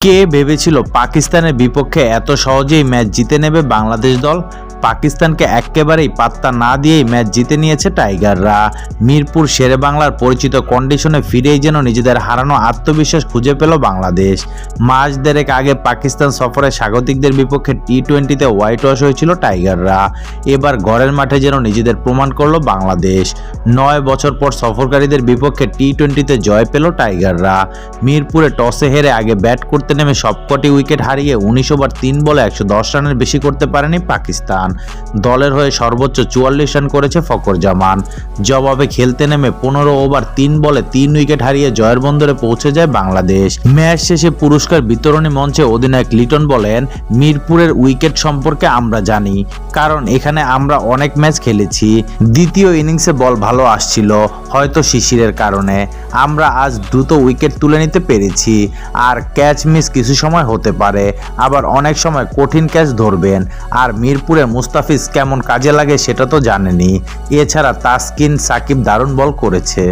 কে ভেবেছিল পাকিস্তানের বিপক্ষে এত সহজেই ম্যাচ জিতে নেবে বাংলাদেশ দল? পাকিস্তানকে একেবারেই পাত্তা না দিয়েই ম্যাচ জিতে নিয়েছে টাইগাররা। মিরপুর শেরে বাংলার পরিচিত কন্ডিশনে ফিরেই যেন নিজেদের হারানো আত্মবিশ্বাস খুঁজে পেল বাংলাদেশ। মাস দেড়েক আগে পাকিস্তান সফরে স্বাগতিকদের বিপক্ষে টি টোয়েন্টিতে হোয়াইট ওয়াশ হয়েছিল টাইগাররা। এবার ঘরের মাঠে যেন নিজেদের প্রমাণ করল বাংলাদেশ। নয় বছর পর সফরকারীদের বিপক্ষে টি টোয়েন্টিতে জয় পেল টাইগাররা। মিরপুরে টসে হেরে আগে ব্যাট করতে নেমে সবকটি উইকেট হারিয়ে উনিশ ওভার তিন বলে একশো দশ রানের বেশি করতে পারেনি পাকিস্তান। দলের হয়ে সর্বোচ্চ চুয়াল্লিশ রান করেছে ফকর জামান। জবাবে খেলতে নেমে পনেরো ওভার তিন বলে তিন উইকেট হারিয়ে জয়ের বন্দরে পৌঁছে যায় বাংলাদেশ। ম্যাচ শেষে পুরস্কার বিতরণী মঞ্চে অধিনায়ক লিটন বলেন, মিরপুরের উইকেট সম্পর্কে আমরা জানি, কারণ এখানে আমরা অনেক ম্যাচ খেলেছি। দ্বিতীয় ইনিংসে বল ভালো আসছিল, হয়তো শিশিরের কারণে। আমরা আজ দ্রুত উইকেট তুলে নিতে পেরেছি, আর ক্যাচ মিস কিছু সময় হতে পারে, আবার অনেক সময় কঠিন ক্যাচ ধরবেন। আর মিরপুরে মুস্তাফিজ কেমন কাজে লাগে সেটা তো জানেনি। এছাড়া তাসকিন সাকিব দারুণ বল করেছে।